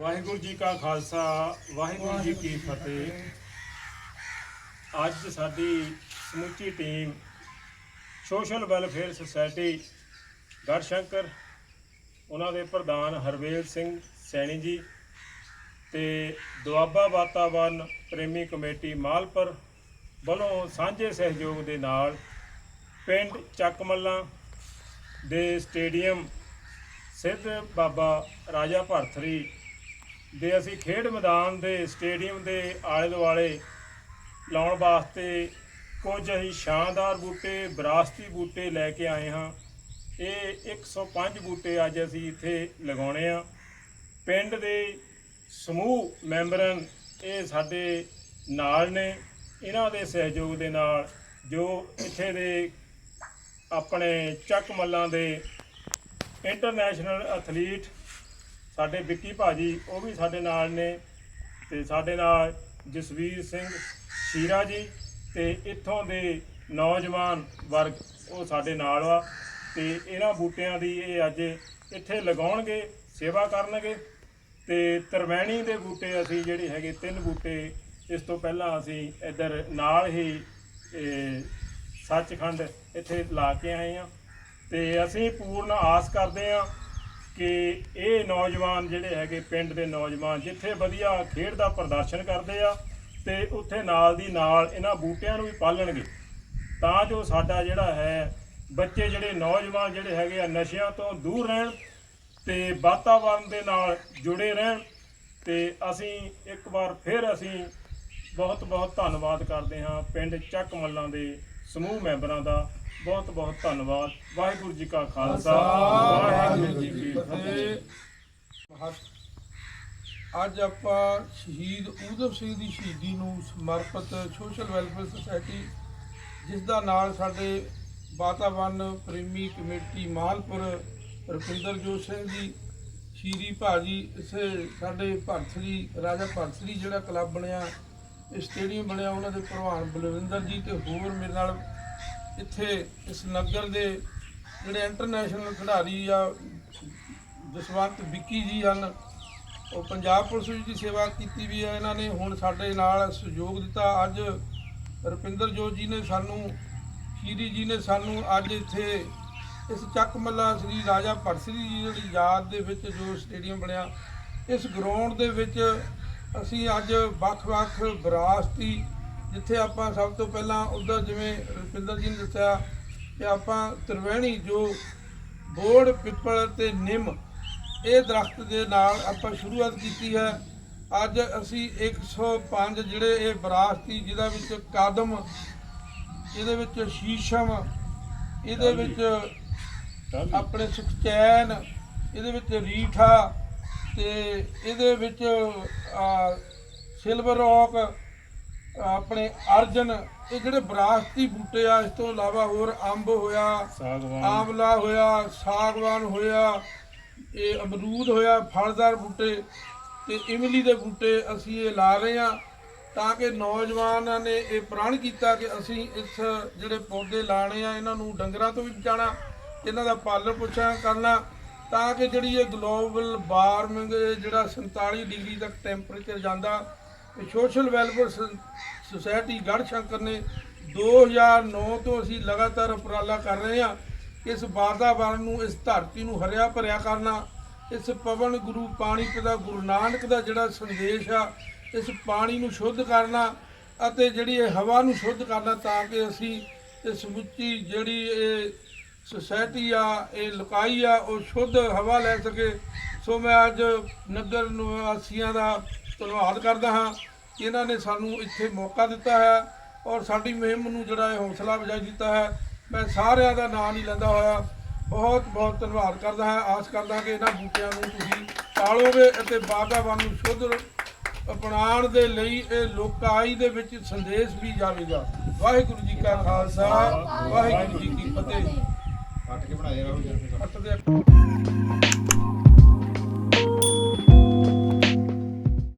ਵਾਹਿਗੁਰੂ ਜੀ ਕਾ ਖਾਲਸਾ, ਵਾਹਿਗੁਰੂ ਜੀ ਕੀ ਫਤਿਹ। ਅੱਜ ਸਾਡੀ ਸਮੁੱਚੀ team, social welfare society Garhshankar ਉਹਨਾਂ ਦੇ ਪ੍ਰਧਾਨ ਹਰਵੇਲ ਸਿੰਘ ਸੈਣੀ ਜੀ ਤੇ ਦੁਆਬਾ ਵਾਤਾਵਰਨ ਪ੍ਰੇਮੀ ਕਮੇਟੀ ਮਾਲਪੁਰ ਵੱਲੋਂ ਸਾਂਝੇ ਸਹਿਯੋਗ ਦੇ ਨਾਲ ਪਿੰਡ ਚੱਕਮੱਲਾ ਦੇ ਸਟੇਡੀਅਮ ਸਿੱਧ ਬਾਬਾ ਰਾਜਾ ਭਰਥਰੀ ਦੇ ਅਸੀਂ ਖੇਡ ਮੈਦਾਨ ਦੇ, ਸਟੇਡੀਅਮ ਦੇ ਆਲੇ ਦੁਆਲੇ ਲਾਉਣ ਵਾਸਤੇ ਕੁਝ ਅਸੀਂ ਸ਼ਾਨਦਾਰ ਬੂਟੇ, ਵਿਰਾਸਤੀ ਬੂਟੇ ਲੈ ਕੇ ਆਏ ਹਾਂ। ਇਹ 105 ਬੂਟੇ ਅੱਜ ਅਸੀਂ ਇੱਥੇ ਲਗਾਉਣੇ ਆ ਪਿੰਡ ਦੇ ਸਮੂਹ ਮੈਂਬਰਾਂ ਇਹ ਸਾਡੇ ਨਾਲ ਨੇ। ਇਹਨਾਂ ਦੇ ਸਹਿਯੋਗ ਦੇ ਨਾਲ ਜੋ ਇੱਥੇ ਦੇ ਆਪਣੇ ਚੱਕ ਮੱਲਾਂ ਦੇ ਇੰਟਰਨੈਸ਼ਨਲ ਐਥਲੀਟ ਸਾਡੇ ਵਿੱਕੀ ਭਾਜੀ ਉਹ ਵੀ ਸਾਡੇ ਨਾਲ ਨੇ ਤੇ ਸਾਡੇ ਨਾਲ ਜਸਵੀਰ ਸਿੰਘ ਸ਼ੀਰਾ ਜੀ ਤੇ ਇੱਥੋਂ ਦੇ ਨੌਜਵਾਨ ਵਰਗ ਉਹ ਸਾਡੇ ਨਾਲ ਆ ਤੇ ਇਹਨਾਂ ਬੂਟਿਆਂ ਦੀ ਇਹ ਅੱਜ ਇੱਥੇ ਲਗਾਉਣਗੇ ਸੇਵਾ ਕਰਨਗੇ ਤੇ ਤਰਵੈਣੀ ਦੇ ਬੂਟੇ ਅਸੀਂ ਜਿਹੜੇ ਹੈਗੇ ਤਿੰਨ ਬੂਟੇ ਇਸ ਤੋਂ ਪਹਿਲਾਂ ਅਸੀਂ ਇੱਧਰ ਨਾਲ ਹੀ ਇਹ, ਸੱਚਖੰਡ ਇੱਥੇ ਲਾ ਕੇ ਆਏ ਆ ਤੇ ਅਸੀਂ ਪੂਰਨ ਆਸ ਕਰਦੇ ਆ ਕਿ ਇਹ ਨੌਜਵਾਨ ਜਿਹੜੇ ਹੈਗੇ ਪਿੰਡ ਦੇ ਨੌਜਵਾਨ ਜਿੱਥੇ ਵਧੀਆ ਖੇਡ ਦਾ ਪ੍ਰਦਰਸ਼ਨ ਕਰਦੇ ਆ ਤੇ ਉੱਥੇ ਨਾਲ ਦੀ ਨਾਲ ਇਹਨਾਂ ਬੂਟਿਆਂ ਨੂੰ ਵੀ ਪਾਲਣਗੇ। ਤਾਂ ਜੋ ਸਾਡਾ ਜਿਹੜਾ ਹੈ, ਬੱਚੇ ਜਿਹੜੇ ਨੌਜਵਾਨ ਜਿਹੜੇ ਹੈਗੇ ਆ ਨਸ਼ਿਆਂ ਤੋਂ ਦੂਰ ਰਹਿਣ ਤੇ ਵਾਤਾਵਰਣ ਦੇ ਨਾਲ ਜੁੜੇ ਰਹਿਣ ਤੇ ਅਸੀਂ ਇੱਕ ਵਾਰ ਫਿਰ ਅਸੀਂ ਬਹੁਤ ਬਹੁਤ ਧੰਨਵਾਦ ਕਰਦੇ ਹਾਂ ਪਿੰਡ ਚੱਕ ਮੱਲਾਂ ਦੇ ਸਮੂਹ ਮੈਂਬਰਾਂ ਦਾ ਬਹੁਤ ਬਹੁਤ ਧੰਨਵਾਦ। ਵਾਹਿਗੁਰੂ ਜੀ ਕਾ ਖਾਲਸਾ। ਵਾਹਿਗੁਰੂ ਜੀ ਕੀ ਫਤਿਹ। ਅੱਜ ਆਪਾਂ ਸ਼ਹੀਦ ਊਧਮ ਸਿੰਘ ਦੀ ਸ਼ਹੀਦੀ ਨੂੰ ਸਮਰਪਿਤ ਸੋਸ਼ਲ ਵੈਲਫੇਅਰ ਸੁਸਾਇਟੀ ਜਿਸ ਦਾ ਨਾਲ ਸਾਡੇ ਵਾਤਾਵਰਨ ਪ੍ਰੇਮੀ ਕਮੇਟੀ ਮਾਲਪੁਰ ਰੁਪਿੰਦਰ ਜੋਤ ਸਿੰਘ ਜੀ ਸ਼ੀਰੀ ਭਾਜੀ ਇਸੇ ਸਾਡੇ ਭਰਥਰੀ ਰਾਜਾ ਭਰਥਰੀ ਜਿਹੜਾ ਕਲੱਬ ਬਣਿਆ ਇਹ ਸਟੇਡੀਅਮ ਬਣਿਆ ਉਹਨਾਂ ਦੇ ਪ੍ਰਧਾਨ ਬਲਵਿੰਦਰ ਜੀ ਤੇ ਹੋਰ ਮੇਰੇ ਨਾਲ ਇੱਥੇ ਇਸ ਨਗਰ ਦੇ ਜਿਹੜੇ ਇੰਟਰਨੈਸ਼ਨਲ ਖਿਡਾਰੀ ਆ, ਜਸਵੰਤ ਵਿੱਕੀ ਜੀ ਹਨ, ਉਹ ਪੰਜਾਬ ਪੁਲਿਸ ਦੀ ਸੇਵਾ ਕੀਤੀ ਵੀ ਹੈ ਇਹਨਾਂ ਨੇ ਹੁਣ ਸਾਡੇ ਨਾਲ ਸਹਿਯੋਗ ਦਿੱਤਾ। ਅੱਜ ਰੁਪਿੰਦਰ ਜੋਤ ਜੀ ਨੇ ਸਾਨੂੰ, ਖੀਰੀ ਜੀ ਨੇ ਸਾਨੂੰ ਅੱਜ ਇੱਥੇ ਇਸ ਚੱਕ ਮੱਲਾ ਸ੍ਰੀ ਰਾਜਾ ਪਰਸਰੀ ਜੀ ਦੀ ਯਾਦ ਦੇ ਵਿੱਚ ਜੋ ਸਟੇਡੀਅਮ ਬਣਿਆ, ਇਸ ਗਰਾਊਂਡ ਦੇ ਵਿੱਚ ਅਸੀਂ ਅੱਜ ਵੱਖ-ਵੱਖ ਵਿਰਾਸਤੀ ਜਿੱਥੇ ਆਪਾਂ ਸਭ ਤੋਂ ਪਹਿਲਾਂ ਉਧਰ ਜਿਵੇਂ ਰੁਪਿੰਦਰ ਜੀ ਨੇ ਦੱਸਿਆ ਕਿ ਆਪਾਂ ਤ੍ਰਿਵੇਣੀ ਜੋ ਬੋੜ ਪਿੱਪਲ ਤੇ ਨਿੰਮ ਇਹ ਦਰਖਤ ਦੇ ਨਾਲ ਆਪਾਂ ਸ਼ੁਰੂਆਤ ਕੀਤੀ ਹੈ। ਅੱਜ ਅਸੀਂ 105 ਜਿਹੜੇ ਇਹ ਵਿਰਾਸਤੀ ਜਿਹਦਾ ਵਿੱਚ ਕਦਮ ਇਹਦੇ ਵਿੱਚ ਸ਼ੀਸ਼ਮ ਇਹਦੇ ਵਿੱਚ ਆਪਣੇ ਸੁਖਚੈਨ ਇਹਦੇ ਵਿੱਚ ਰੀਠਾ ਤੇ ਇਹਦੇ ਵਿੱਚ ਸਿਲਵਰ ਰੌਕ ਆਪਣੇ ਅਰਜਨ ਇਹ ਜਿਹੜੇ ਵਿਰਾਸਤੀ ਬੂਟੇ ਆ ਇਸ ਤੋਂ ਇਲਾਵਾ ਹੋਰ ਅੰਬ ਹੋਇਆ ਸਾਗਵਾਨ। ਆਮਲਾ ਹੋਇਆ ਸਾਗਵਾਨ ਹੋਇਆ ਇਹ ਅਮਰੂਦ ਹੋਇਆ ਫਲਦਾਰ ਬੂਟੇ ਤੇ ਇਮਲੀ ਦੇ ਬੂਟੇ ਅਸੀਂ ਇਹ ਲਾ ਰਹੇ ਆ ਤਾਂ ਕਿ ਨੌਜਵਾਨਾਂ ਨੇ ਇਹ ਪ੍ਰਣ ਕੀਤਾ ਕਿ ਅਸੀਂ ਇਸ ਜਿਹੜੇ ਪੌਦੇ ਲਾਣੇ ਆ ਇਹਨਾਂ ਨੂੰ ਡੰਗਰਾਂ ਤੋਂ ਵੀ ਬਚਾਉਣਾ ਇਹਨਾਂ ਦਾ ਪਾਲਣ ਪੋਸ਼ਣ ਕਰਨਾ ਤਾਂ ਕਿ ਜਿਹੜੀ ਇਹ ਗਲੋਬਲ ਵਾਰਮਿੰਗ ਜਿਹੜਾ 47 ਡਿਗਰੀ ਤੱਕ ਟੈਂਪਰੇਚਰ ਜਾਂਦਾ ਇਹ ਸੋਸ਼ਲ ਵੈਲਫੇਅਰ ਸੁਸਾਇਟੀ ਗੜਸ਼ੰਕਰ ਨੇ 2009 ਤੋਂ ਅਸੀਂ ਲਗਾਤਾਰ ਉਪਰਾਲਾ ਕਰ ਰਹੇ ਹਾਂ ਇਸ ਵਾਤਾਵਰਣ ਨੂੰ, ਇਸ ਧਰਤੀ ਨੂੰ ਹਰਿਆ ਭਰਿਆ ਕਰਨਾ, ਇਸ ਪਵਨ ਗੁਰੂ ਪਾਣੀ ਪਿਤਾ ਗੁਰੂ ਨਾਨਕ ਦਾ ਜਿਹੜਾ ਸੰਦੇਸ਼ ਆ, ਇਸ ਪਾਣੀ ਨੂੰ ਸ਼ੁੱਧ ਕਰਨਾ ਅਤੇ ਜਿਹੜੀ ਇਹ ਹਵਾ ਨੂੰ ਸ਼ੁੱਧ ਕਰਨਾ ਤਾਂ ਕਿ ਅਸੀਂ ਇਹ ਸਮੁੱਚੀ ਜਿਹੜੀ ਇਹ ਸੁਸਾਇਟੀ ਆ, ਇਹ ਲੁਕਾਈ ਆ, ਉਹ ਸ਼ੁੱਧ ਹਵਾ ਲੈ ਸਕੇ। ਸੋ ਮੈਂ ਅੱਜ ਨਗਰ ਨਿਵਾਸੀਆਂ ਦਾ ਧੰਨਵਾਦ ਕਰਦਾ ਹਾਂ ਕਿ ਇਹਨਾਂ ਨੇ ਸਾਨੂੰ ਇੱਥੇ ਮੌਕਾ ਦਿੱਤਾ ਹੈ ਔਰ ਸਾਡੀ ਮੁਹਿੰਮ ਨੂੰ ਜਿਹੜਾ ਇਹ ਹੌਸਲਾ ਅਫਜ਼ਾਈ ਦਿੱਤਾ ਹੈ। ਮੈਂ ਸਾਰਿਆਂ ਦਾ ਨਾਂ ਨਹੀਂ ਲੈਂਦਾ ਹੋਇਆ। ਬਹੁਤ ਬਹੁਤ ਧੰਨਵਾਦ ਕਰਦਾ ਹਾਂ। ਆਸ ਕਰਦਾ ਕਿ ਇਹਨਾਂ ਬੂਟਿਆਂ ਨੂੰ ਤੁਸੀਂ ਪਾਲੋਗੇ ਅਤੇ ਵਾਤਾਵਰਨ ਨੂੰ ਸ਼ੁੱਧ ਅਪਣਾਉਣ ਦੇ ਲਈ ਇਹ ਲੋਕਾਈ ਦੇ ਵਿੱਚ ਸੰਦੇਸ਼ ਵੀ ਜਾਵੇਗਾ। ਵਾਹਿਗੁਰੂ ਜੀ ਕਾ ਖਾਲਸਾ ਵਾਹਿਗੁਰੂ ਜੀ ਕੀ ਫਤਿਹ। ਕੱਟ ਕੇ ਬਣਾਏ ਰਹੋ ਜੀ। ਹੱਥ ਦੇ